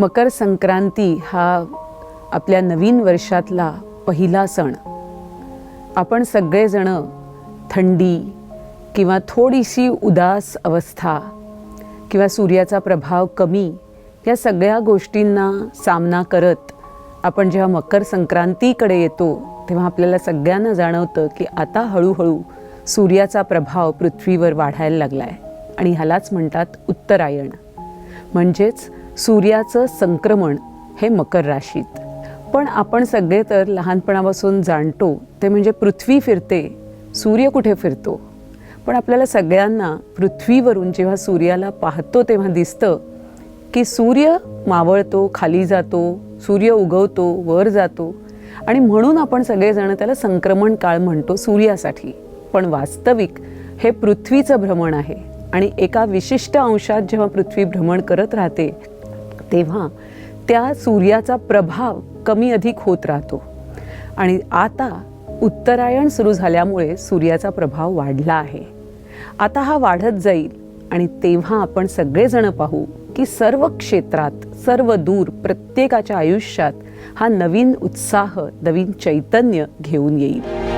मकर संक्रांती हा आपल्या नवीन वर्षातला पहिला सण. आपण सगळेजणं थंडी किंवा थोडीशी उदास अवस्था किंवा सूर्याचा प्रभाव कमी या सगळ्या गोष्टींना सामना करत आपण जेव्हा मकर संक्रांतीकडे येतो तेव्हा आपल्याला सगळ्यांना जाणवतं की आता हळूहळू सूर्याचा प्रभाव पृथ्वीवर वाढायला लागला आहे आणि ह्यालाच म्हणतात उत्तरायण. म्हणजेच सूर्याचं संक्रमण हे मकर राशीत. पण आपण सगळे तर लहानपणापासून जाणतो ते म्हणजे पृथ्वी फिरते सूर्य कुठे फिरतो? पण आपल्याला सगळ्यांना पृथ्वीवरून जेव्हा सूर्याला पाहतो तेव्हा दिसतं की सूर्य मावळतो खाली जातो सूर्य उगवतो वर जातो. आणि म्हणून आपण सगळेजण त्याला संक्रमण काळ म्हणतो सूर्यासाठी. पण वास्तविक हे पृथ्वीचं भ्रमण आहे आणि एका विशिष्ट अंशात जेव्हा पृथ्वी भ्रमण करत राहते तेव्हा त्या सूर्याचा प्रभाव कमी अधिक होत राहतो. आणि आता उत्तरायण सुरू झाल्यामुळे सूर्याचा प्रभाव वाढला आहे. आता हा वाढत जाईल आणि तेव्हा आपण सगळेजण पाहू की सर्व क्षेत्रात सर्व दूर प्रत्येकाच्या आयुष्यात हा नवीन उत्साह नवीन चैतन्य घेऊन येईल.